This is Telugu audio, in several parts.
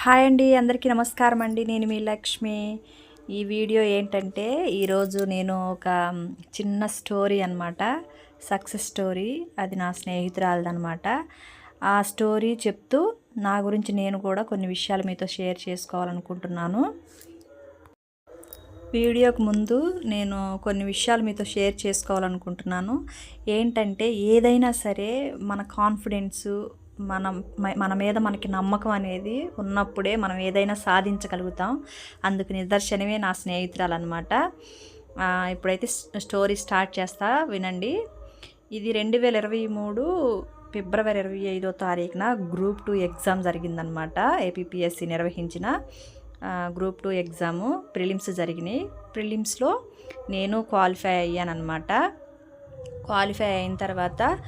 హాయ్ అండి అందరికీ నమస్కారం అండి. నేను మీ లక్ష్మి. ఈ వీడియో ఏంటంటే ఈరోజు నేను ఒక చిన్న స్టోరీ అనమాట సక్సెస్ స్టోరీ. అది నా స్నేహితురాలదనమాట ఆ స్టోరీ చెప్తూ నా గురించి నేను కూడా కొన్ని విషయాలు మీతో షేర్ చేసుకోవాలనుకుంటున్నాను. వీడియోకు ముందు నేను కొన్ని విషయాలు మీతో షేర్ చేసుకోవాలనుకుంటున్నాను. ఏంటంటే ఏదైనా సరే మన కాన్ఫిడెన్సు మనం మన మీద మనకి నమ్మకం అనేది ఉన్నప్పుడే మనం ఏదైనా సాధించగలుగుతాం. అందుకు నిదర్శనమే నా స్నేహితురాలు అనమాట ఇప్పుడైతే స్టోరీ స్టార్ట్ చేస్తా వినండి. ఇది రెండు వేల ఇరవై మూడు ఫిబ్రవరి ఇరవై ఐదో తారీఖున గ్రూప్ టూ ఎగ్జామ్ జరిగిందనమాట ఏపీఎస్సి నిర్వహించిన గ్రూప్ టూ ఎగ్జాము. ప్రిలిమ్స్ జరిగినాయి. ప్రిలిమ్స్లో నేను క్వాలిఫై అయ్యానమాట క్వాలిఫై అయిన తర్వాత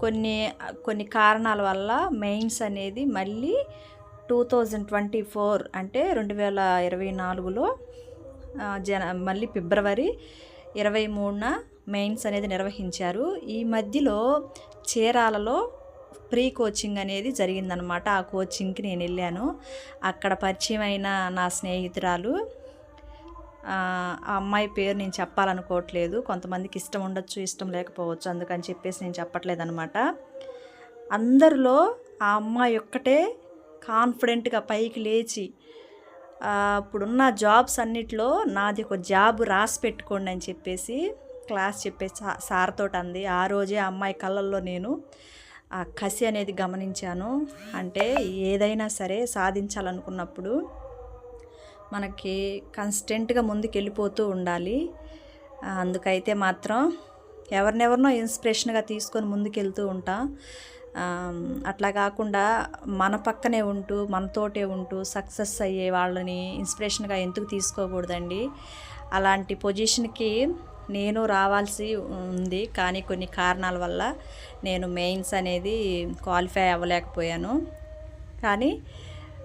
కొన్ని కొన్ని కారణాల వల్ల మెయిన్స్ అనేది మళ్ళీ టూ థౌజండ్ ట్వంటీ ఫోర్ అంటే రెండు వేల ఇరవై నాలుగులో జన మళ్ళీ ఫిబ్రవరి ఇరవై మూడున మెయిన్స్ అనేది నిర్వహించారు. ఈ మధ్యలో చీరాలలో ప్రీ కోచింగ్ అనేది జరిగిందనమాట ఆ కోచింగ్కి నేను వెళ్ళాను. అక్కడ పరిచయం అయిన నా స్నేహితురాలు ఆ అమ్మాయి పేరు నేను చెప్పాలనుకోవట్లేదు. కొంతమందికి ఇష్టం ఉండొచ్చు ఇష్టం లేకపోవచ్చు అందుకని చెప్పేసి నేను చెప్పట్లేదు అనమాట అందరిలో ఆ అమ్మాయి ఒక్కటే కాన్ఫిడెంట్గా పైకి లేచి ఇప్పుడున్న జాబ్స్ అన్నిట్లో నాది ఒక జాబ్ రాసి పెట్టుకోండి అని చెప్పేసి క్లాస్ చెప్పే సార్తో అంది. ఆ రోజే అమ్మాయి కళ్ళల్లో నేను ఆ కసి అనేది గమనించాను. అంటే ఏదైనా సరే సాధించాలనుకున్నప్పుడు మనకి కన్స్టెంట్గా ముందుకు వెళ్ళిపోతూ ఉండాలి అందుకైతే మాత్రం ఎవరినెవరినో ఇన్స్పిరేషన్గా తీసుకొని ముందుకెళ్తూ ఉంటాం. అట్లా కాకుండా మన పక్కనే ఉంటూ మనతోటే ఉంటూ సక్సెస్ అయ్యే వాళ్ళని ఇన్స్పిరేషన్గా ఎందుకు తీసుకోకూడదండి? అలాంటి పొజిషన్కి నేను రావాల్సి ఉంది. కానీ కొన్ని కారణాల వల్ల నేను మెయిన్స్ అనేది క్వాలిఫై అవ్వలేకపోయాను. కానీ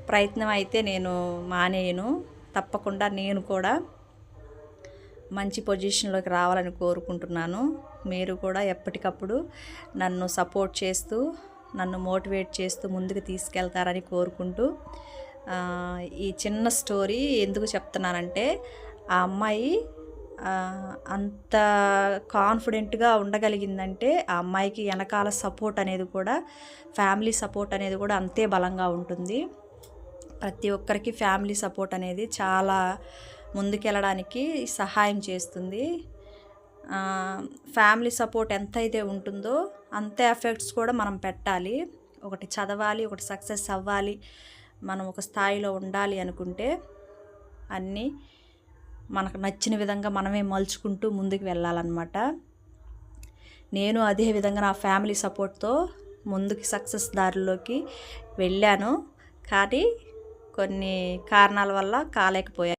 ప్రయత్నం అయితే నేను మానేయను. తప్పకుండా నేను కూడా మంచి పొజిషన్లోకి రావాలని కోరుకుంటున్నాను. మీరు కూడా ఎప్పటికప్పుడు నన్ను సపోర్ట్ చేస్తూ నన్ను మోటివేట్ చేస్తూ ముందుకు తీసుకెళ్తారని కోరుకుంటూ ఈ చిన్న స్టోరీ ఎందుకు చెప్తున్నానంటే ఆ అమ్మాయి అంత కాన్ఫిడెంట్గా ఉండగలిగిందంటే ఆ అమ్మాయికి వెనకాల సపోర్ట్ అనేది కూడా ఫ్యామిలీ సపోర్ట్ అనేది కూడా అంతే బలంగా ఉంటుంది. ప్రతి ఒక్కరికి ఫ్యామిలీ సపోర్ట్ అనేది చాలా ముందుకెళ్ళడానికి సహాయం చేస్తుంది. ఫ్యామిలీ సపోర్ట్ ఎంతైతే ఉంటుందో అంతే ఎఫెక్ట్స్ కూడా మనం పెట్టాలి. ఒకటి చదవాలి ఒకటి సక్సెస్ అవ్వాలి మనం ఒక స్థాయిలో ఉండాలి అనుకుంటే అన్నీ మనకు నచ్చిన విధంగా మనమే మలుచుకుంటూ ముందుకు వెళ్ళాలన్నమాట. నేను అదే విధంగా నా ఫ్యామిలీ సపోర్ట్తో ముందుకు సక్సెస్ దారిలోకి వెళ్ళాను. కానీ కొన్ని కారణాల వల్ల కాలేకపోయాను